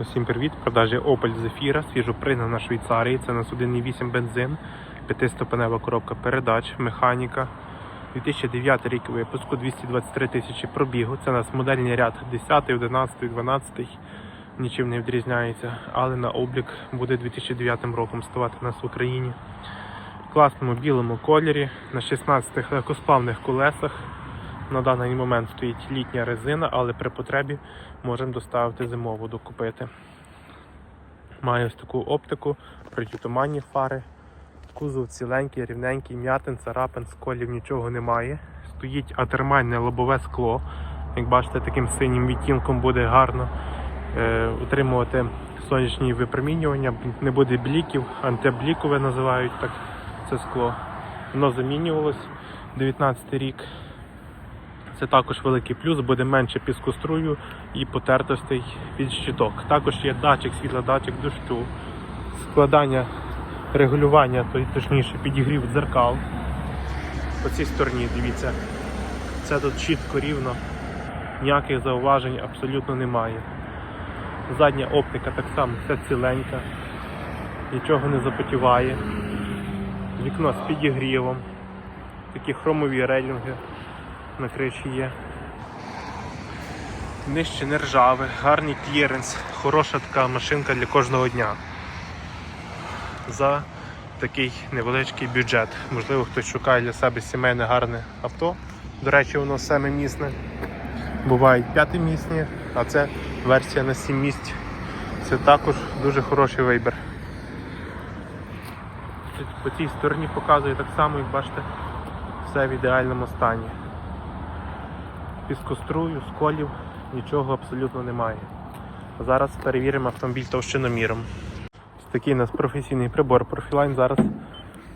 Усім привіт! Продажі Opel Zafira, свіжо пригнана Швейцарії. Це у нас 1,8 бензин, п'ятиступенева коробка передач, механіка. 2009 рік випуску, 223 тисячі пробігу. Це у нас модельний ряд 10, 11, 12. Нічим не відрізняється, але на облік буде 2009 роком ставати у нас в Україні. В класному білому кольорі на 16 легкосплавних колесах. На даний момент стоїть літня резина, але при потребі можемо доставити зимову докупити. Має ось таку оптику, протитуманні фари. Кузов ціленький, рівненький, м'ятин, царапин, сколів нічого немає. Стоїть атермальне лобове скло. Як бачите, таким синім відтінком буде гарно е, утримувати сонячні випромінювання, не буде бліків, антиблікове називають так це скло. Воно замінювалось 19 рік. Це також великий плюс, буде менше піскострую і потертостей від щиток. Також є датчик, світлодатчик дощу, складання регулювання, то точніше підігрів дзеркал. По цій стороні, дивіться, це тут чітко рівно, ніяких зауважень абсолютно немає. Задня оптика так само, все ціленька, нічого не запотіває. Вікно з підігрівом, такі хромові рейлінги на криші є. Нижче не ржаве, гарний кліренс, хороша така машинка для кожного дня. За такий невеличкий бюджет. Можливо, хтось шукає для себе сімейне гарне авто. До речі, воно семимісне. Бувають п'ятимісні, а це версія на 7 місць. Це також дуже хороший вибір. По цій стороні показує так само, як бачите, все в ідеальному стані піскострую, сколів, нічого абсолютно немає. Зараз перевіримо автомобіль товщиноміром. Такий у нас професійний прибор Profiline. Зараз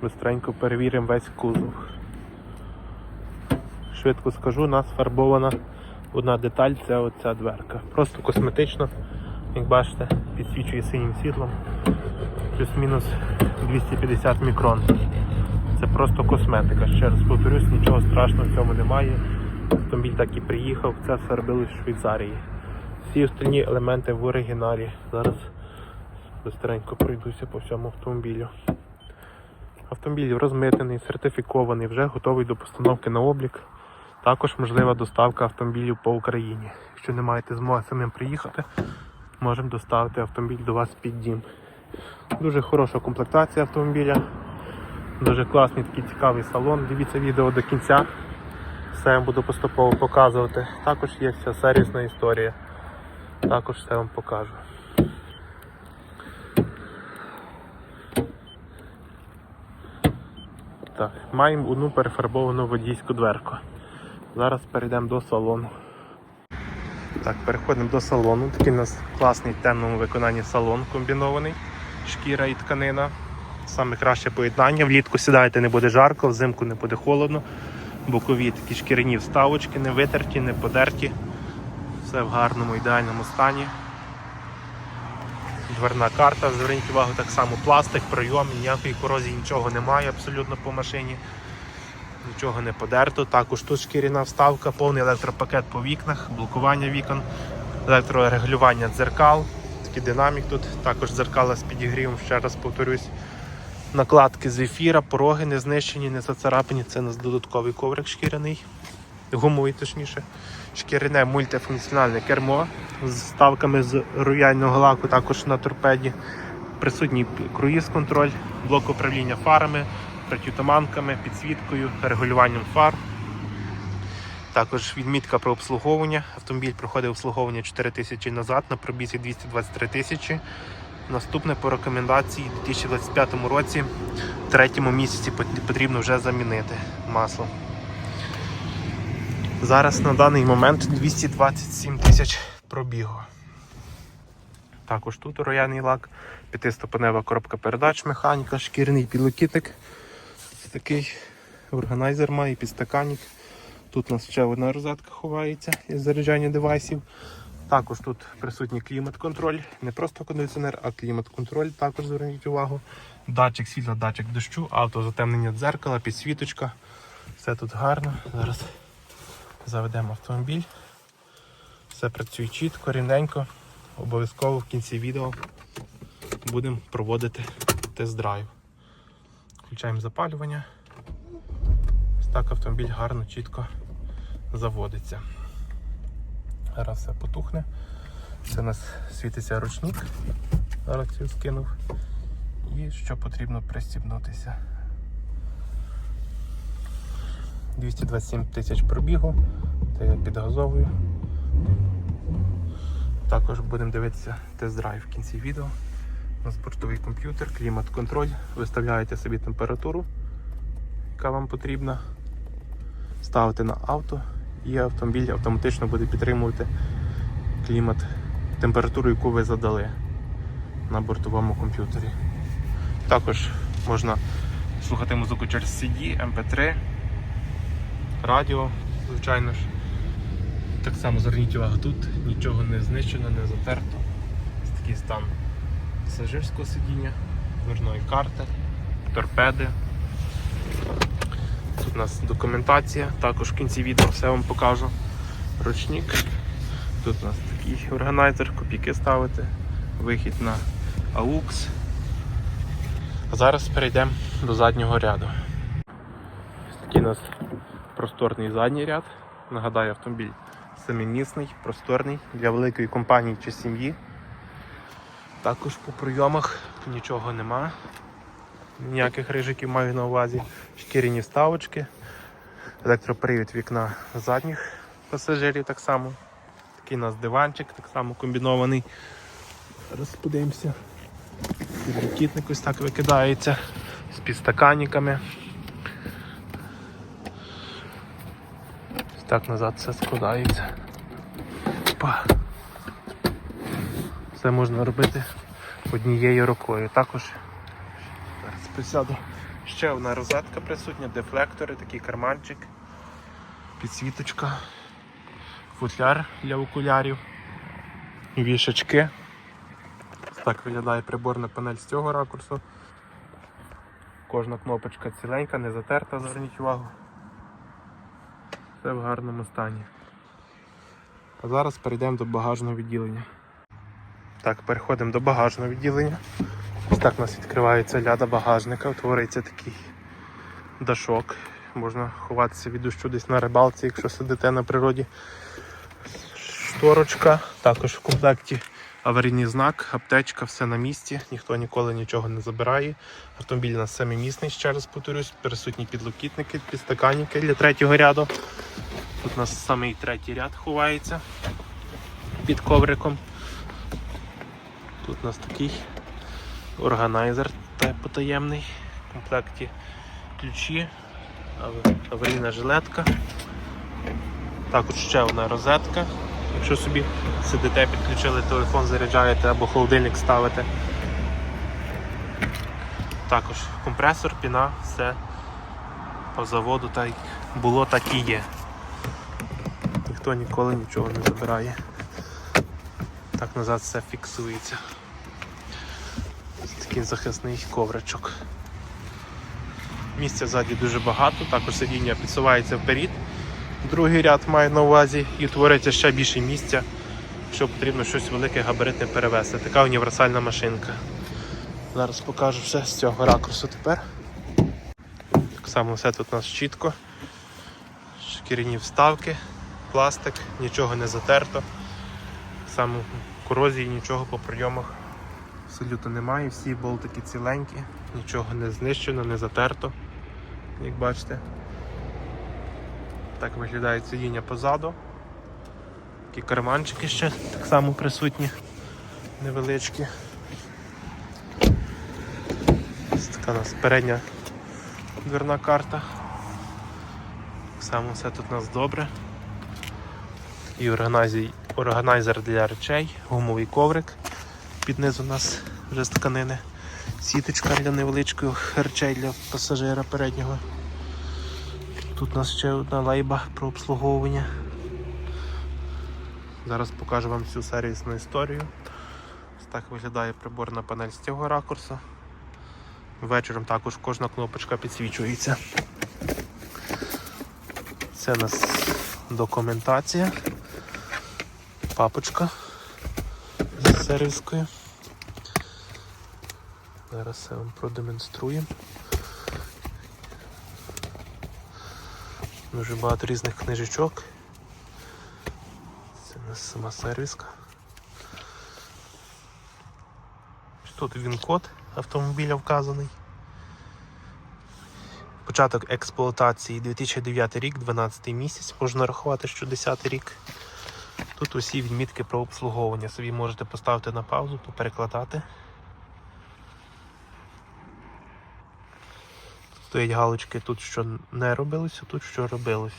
швидко перевіримо весь кузов. Швидко скажу, у нас фарбована одна деталь це оця дверка. Просто косметично, як бачите, підсвічує синім світлом. Плюс-мінус 250 мікрон. Це просто косметика. Ще раз повторюсь, нічого страшного в цьому немає. Автомобіль так і приїхав, це все робили в Швейцарії. Всі остальні елементи в оригіналі. Зараз быстренько пройдуся по всьому автомобілю. Автомобіль розмитений, сертифікований, вже готовий до постановки на облік. Також можлива доставка автомобілів по Україні. Якщо не маєте змоги самим приїхати, можемо доставити автомобіль до вас під дім. Дуже хороша комплектація автомобіля, дуже класний такий цікавий салон. Дивіться відео до кінця. Все я буду поступово показувати. Також є вся сервісна історія. Також все вам покажу. Так, маємо одну перефарбовану водійську дверку. Зараз перейдемо до салону. Так, переходимо до салону. Такий у нас класний в темному виконанні салон комбінований. Шкіра і тканина. Саме краще поєднання. Влітку сідаєте, не буде жарко, взимку не буде холодно. Бокові такі шкіряні вставочки, не витерті, не подерті. Все в гарному, ідеальному стані. Дверна карта, зверніть увагу, так само пластик, пройом, ніякої корозії, нічого немає абсолютно по машині. Нічого не подерто. Також тут шкіряна вставка, повний електропакет по вікнах, блокування вікон, електрорегулювання дзеркал, такий динамік тут, також дзеркала з підігрівом, ще раз повторюсь. Накладки з ефіра, пороги не знищені, не зацарапані. Це у нас додатковий коврик шкіряний, гумовий точніше. Шкіряне мультифункціональне кермо з ставками з рояльного лаку, також на торпеді. Присутній круїз-контроль, блок управління фарами, протитуманками, підсвіткою, регулюванням фар. Також відмітка про обслуговування. Автомобіль проходив обслуговування 4 тисячі назад на пробізі 223 тисячі. Наступне по рекомендації у 2025 році, в третьому місяці потрібно вже замінити масло. Зараз на даний момент 227 тисяч пробігу. Також тут рояльний лак, п'ятиступенева коробка передач, механіка, шкіряний підлокітник. Такий органайзер має, підстаканник. Тут у нас ще одна розетка ховається із заряджання девайсів. Також тут присутній клімат-контроль, не просто кондиціонер, а клімат-контроль. Також зверніть увагу. Датчик світла, датчик дощу, автозатемнення дзеркала, підсвіточка. Все тут гарно. Зараз заведемо автомобіль. Все працює чітко, рівненько. обов'язково в кінці відео будемо проводити тест-драйв. Включаємо запалювання. Ось так автомобіль гарно, чітко заводиться. Зараз все потухне. Це у нас світиться ручник. Зараз цю скинув. І що потрібно пристібнутися. 227 тисяч пробігу, це я підгазовую. Також будемо дивитися тест-драйв в кінці відео. У нас бортовий комп'ютер, клімат-контроль. Виставляєте собі температуру, яка вам потрібна. Ставите на авто і автомобіль автоматично буде підтримувати клімат, температуру, яку ви задали на бортовому комп'ютері. Також можна слухати музику через CD, MP3, радіо, звичайно ж. Так само зверніть увагу, тут нічого не знищено, не затерто. Ось такий стан пасажирського сидіння, дверної карти, торпеди. Тут у нас документація, також в кінці відео все вам покажу. Ручник. Тут у нас такий органайзер, копійки ставити, вихід на AUX. А зараз перейдемо до заднього ряду. Ось такий у нас просторний задній ряд. Нагадаю, автомобіль семимісний, просторний для великої компанії чи сім'ї. Також по прийомах нічого нема. Ніяких рижиків маю на увазі. Шкіряні вставочки, електропривід вікна задніх пасажирів так само. Такий у нас диванчик, так само комбінований. Зараз подивимося. Підлокітник ось так викидається з підстаканниками. Ось так назад все складається. Опа. Все можна робити однією рукою. Також присяду. Ще одна розетка присутня, дефлектори, такий карманчик, підсвіточка, футляр для окулярів, вішачки. Ось Так виглядає приборна панель з цього ракурсу. Кожна кнопочка ціленька, не затерта, зверніть увагу. Все в гарному стані. А зараз перейдемо до багажного відділення. Так, переходимо до багажного відділення. Ось так у нас відкривається ляда багажника, утворюється такий дашок. Можна ховатися від дощу десь на рибалці, якщо сидите на природі. Шторочка, також в комплекті аварійний знак, аптечка, все на місці, ніхто ніколи нічого не забирає. Автомобіль у нас семимісний, ще раз повторюсь, присутні підлокітники, підстаканники для третього ряду. Тут у нас самий третій ряд ховається під ковриком. Тут у нас такий органайзер та- потаємний. В комплекті ключі, аварійна жилетка. Також ще одна розетка. Якщо собі сидите, підключили телефон, заряджаєте або холодильник ставите. Також компресор, піна, все по заводу так було, так і є. Ніхто ніколи нічого не забирає. Так назад все фіксується. Такий захисний ковричок. Місця ззаді дуже багато, також сидіння підсувається вперед. Другий ряд має на увазі і утворюється ще більше місця, якщо потрібно щось велике габаритне перевезти. Така універсальна машинка. Зараз покажу все з цього ракурсу тепер. Так само все тут у нас чітко. Шкіряні вставки, пластик, нічого не затерто. Само корозії, нічого по прийомах абсолютно немає. Всі болтики ціленькі, нічого не знищено, не затерто, як бачите. Так виглядає сидіння позаду. Такі карманчики ще так само присутні, невеличкі. Ось така у нас передня дверна карта. Так само все тут у нас добре. І органайзер, для речей, гумовий коврик. Під низ у нас вже з тканини. Сіточка для невеличких речей для пасажира переднього. Тут у нас ще одна лайба про обслуговування. Зараз покажу вам всю сервісну історію. Ось так виглядає приборна панель з цього ракурсу. Вечором також кожна кнопочка підсвічується. Це у нас документація. Папочка сервіскою. Зараз все вам продемонструємо. Дуже багато різних книжечок. Це у сама сервіска. Тут він код автомобіля вказаний. Початок експлуатації 2009 рік, 12 місяць, можна рахувати, що 10 рік. Тут усі відмітки про обслуговування. Собі можете поставити на паузу, поперекладати. Стоять галочки тут, що не робилося, тут що робилось.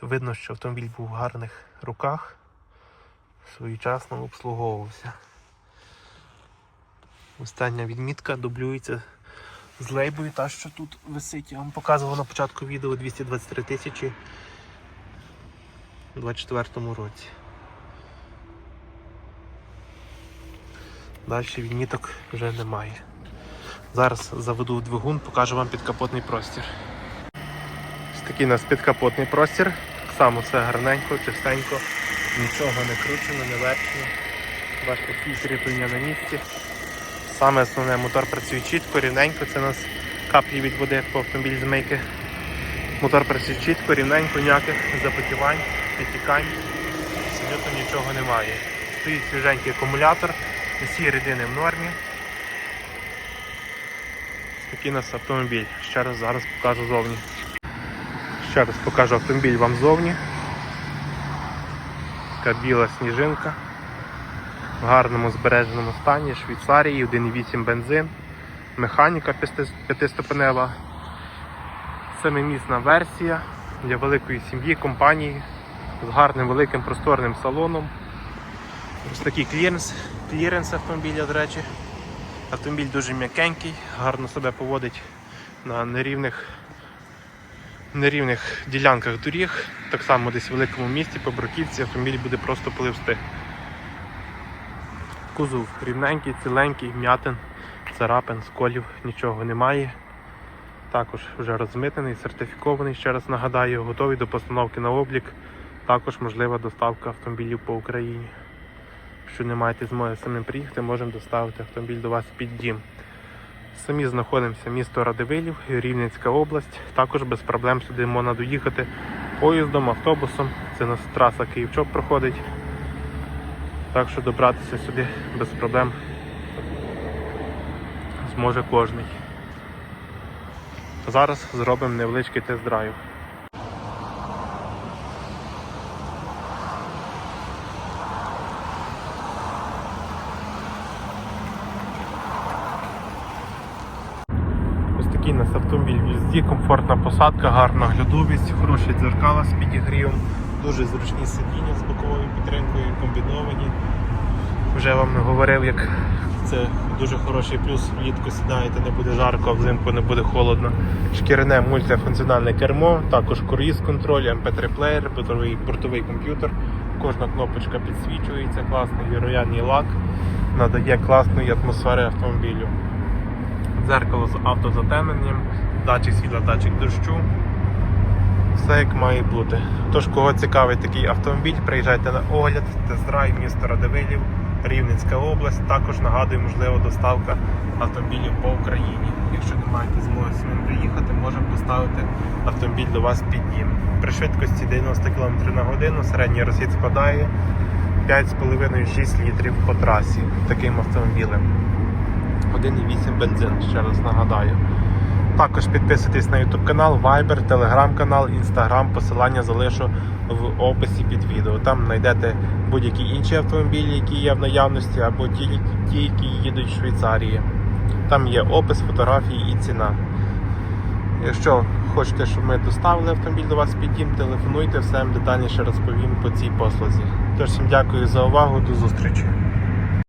Видно, що автомобіль був в гарних руках, своєчасно обслуговувався. Остання відмітка дублюється з лейбою, та що тут висить. Я вам показував на початку відео 223 тисячі у 24 році. Далі відміток вже немає. Зараз заведу двигун, покажу вам підкапотний простір. Ось такий у нас підкапотний простір. Так само все гарненько, чистенько, нічого не кручено, не верчено. Бачите, всі на місці. Саме основне мотор працює чітко, рівненько. Це у нас каплі від води по автомобіль змийки. Мотор працює чітко, рівненько, ніяких запотівань, підтікань. Абсолютно нічого немає. Стоїть свіженький акумулятор, усі рідини в нормі. Такий у нас автомобіль. Ще раз зараз покажу зовні. Ще раз покажу автомобіль вам зовні. Така біла сніжинка. В гарному збереженому стані, Швейцарії, 1,8 бензин, механіка п'яти- п'ятиступенева. Семимісна версія для великої сім'ї, компанії з гарним великим просторним салоном. Ось такий кліренс, кліренс автомобіля, до речі. Автомобіль дуже м'якенький, гарно себе поводить на нерівних, нерівних ділянках доріг. Так само десь в великому місті по бруківці автомобіль буде просто пливсти. Кузов рівненький, ціленький, м'ятин, царапин, сколів, нічого немає. Також вже розмитнений, сертифікований, ще раз нагадаю, готовий до постановки на облік. Також можлива доставка автомобілів по Україні. Якщо не маєте змоги самим приїхати, можемо доставити автомобіль до вас під дім. Самі знаходимося місто Радивилів, Рівненська область. Також без проблем сюди можна доїхати поїздом, автобусом. Це у нас траса Київчоп проходить. Так що добратися сюди без проблем зможе кожний. Зараз зробимо невеличкий тест-драйв. Ось такий у нас автомобіль в їзді, комфортна посадка, гарна глядовість, хороші дзеркала з підігрівом, дуже зручні сидіння з боковою підтримкою, комбіновані. Вже вам говорив, як це дуже хороший плюс, влітку сідаєте, не буде жарко, а взимку не буде холодно. Шкіряне мультифункціональне кермо, також круїз контроль, MP3 плеєр, бортовий, бортовий комп'ютер. Кожна кнопочка підсвічується, класний віроядний лак, надає класної атмосфери автомобілю. Дзеркало з автозатемненням, датчик світла, датчик дощу. Все як має бути. Тож, кого цікавить такий автомобіль, приїжджайте на огляд, тест-драйв місто Радивилів, Рівненська область. Також нагадую, можливо, доставка автомобілів по Україні. Якщо не маєте змоги з ним приїхати, можемо доставити автомобіль до вас під дім. При швидкості 90 км на годину середній розхід складає 5,5-6 літрів по трасі таким автомобілем. 1,8 бензин, ще раз нагадаю. Також підписуйтесь на YouTube канал, Viber, Telegram канал, Instagram. Посилання залишу в описі під відео. Там знайдете будь-які інші автомобілі, які є в наявності, або ті, ті, які їдуть в Швейцарії. Там є опис, фотографії і ціна. Якщо хочете, щоб ми доставили автомобіль до вас під дім, телефонуйте, все детальніше розповім по цій послузі. Тож всім дякую за увагу, до зустрічі.